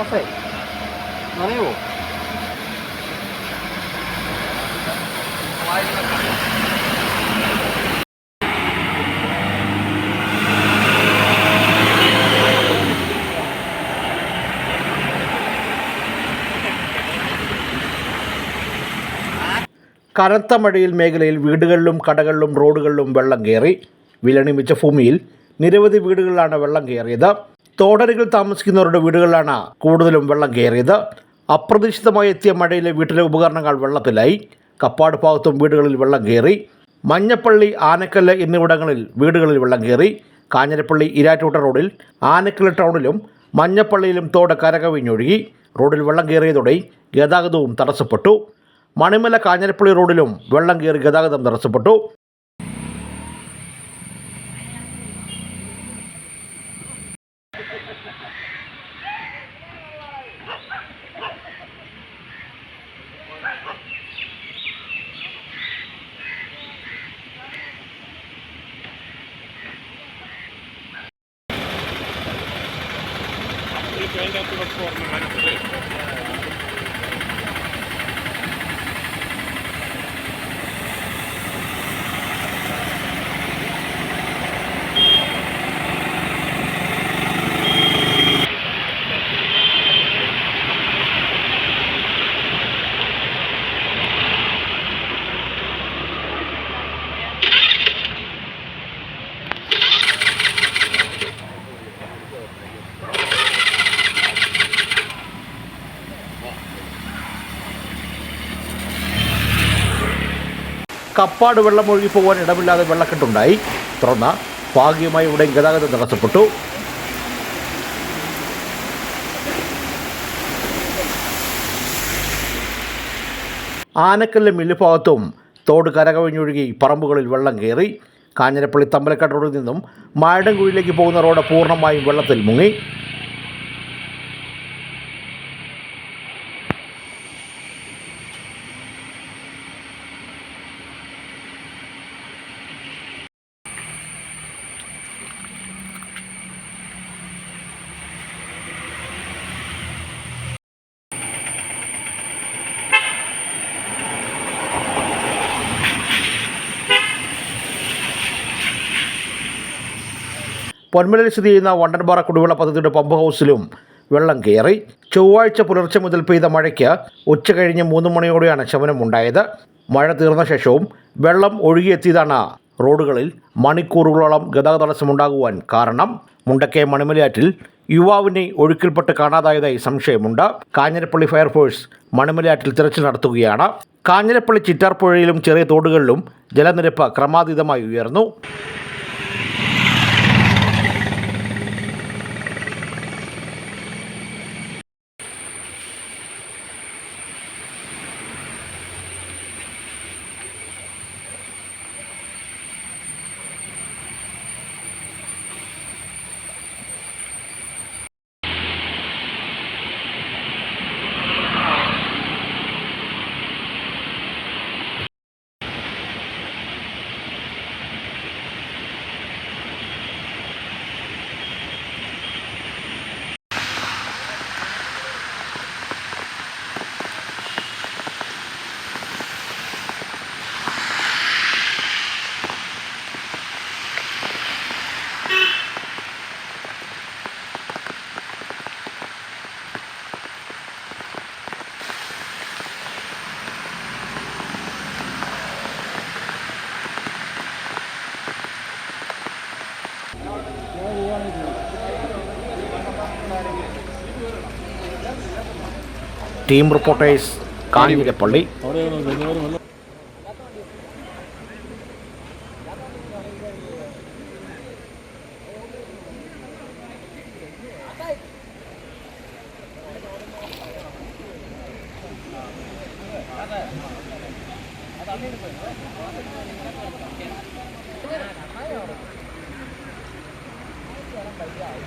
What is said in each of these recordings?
പാസ്സായി നനയുമോ കനത്ത മഴയിൽ മേഖലയിൽ വീടുകളിലും കടകളിലും റോഡുകളിലും വെള്ളം കയറി. വിലണിമിച്ച ഭൂമിയിൽ നിരവധി വീടുകളിലാണ് വെള്ളം കയറിയത്. തോടരുകൾ താമസിക്കുന്നവരുടെ വീടുകളിലാണ് കൂടുതലും വെള്ളം കയറിയത്. അപ്രതീക്ഷിതമായി എത്തിയ മഴയിലെ വീട്ടിലെ ഉപകരണങ്ങൾ വെള്ളത്തിലായി. കപ്പാട് ഭാഗത്തും വീടുകളിൽ വെള്ളം കയറി. മഞ്ഞപ്പള്ളി ആനക്കല്ല് എന്നിവിടങ്ങളിൽ വീടുകളിൽ വെള്ളം കയറി. കാഞ്ഞിരപ്പള്ളി ഇരാറ്റൂട്ട റോഡിൽ ആനക്കല്ല് ടൗണിലും മഞ്ഞപ്പള്ളിയിലും തോട് കരകവിഞ്ഞൊഴുകി. റോഡിൽ വെള്ളം കയറിയതോടെ ഗതാഗതവും തടസ്സപ്പെട്ടു. മണിമല കാഞ്ഞിരപ്പള്ളി റോഡിലും വെള്ളം കയറി ഗതാഗതം തടസ്സപ്പെട്ടു. Quellen der Automatisierung meiner Verletzung. Kappad വെള്ളം ഒഴുകി പോകാൻ ഇടമില്ലാതെ വെള്ളക്കെട്ടുണ്ടായി. തുടർന്ന് ഭാഗികമായി ഇവിടെ ഗതാഗതം തടസ്സപ്പെട്ടു. ആനക്കല്ലും മില്ലുഭാഗത്തും തോട് കരകവിഞ്ഞൊഴുകി പറമ്പുകളിൽ വെള്ളം കയറി. കാഞ്ഞിരപ്പള്ളി തമ്പലക്കാട് റോഡിൽ നിന്നും മായടംകുഴിയിലേക്ക് പോകുന്ന റോഡ് പൂർണമായും വെള്ളത്തിൽ മുങ്ങി. പൊന്മലയിൽ സ്ഥിതി ചെയ്യുന്ന വണ്ടൻപാറ കുടിവെള്ള പദ്ധതിയുടെ പമ്പ് ഹൗസിലും വെള്ളം കയറി. ചൊവ്വാഴ്ച പുലർച്ചെ മുതൽ പെയ്ത മഴയ്ക്ക് ഉച്ച കഴിഞ്ഞ് മൂന്ന് മണിയോടെയാണ് ശമനമുണ്ടായത്. മഴ തീർന്ന ശേഷവും വെള്ളം ഒഴുകിയെത്തിയതാണ് റോഡുകളിൽ മണിക്കൂറുകളോളം ഗതാഗത തടസ്സമുണ്ടാകുവാൻ കാരണം. മുണ്ടക്കേ മണിമലയാറ്റിൽ യുവാവിനെ ഒഴുക്കിൽപ്പെട്ട് കാണാതായതായി സംശയമുണ്ട്. കാഞ്ഞിരപ്പള്ളി ഫയർഫോഴ്സ് മണിമലയാറ്റിൽ തിരച്ചിൽ നടത്തുകയാണ്. കാഞ്ഞിരപ്പള്ളി ചിറ്റാർപ്പുഴയിലും ചെറിയ തോടുകളിലും ജലനിരപ്പ് ക്രമാതീതമായി ഉയർന്നു. ടീം റിപ്പോർട്ടേഴ്സ് കാഞ്ഞിരപ്പള്ളി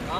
ആ,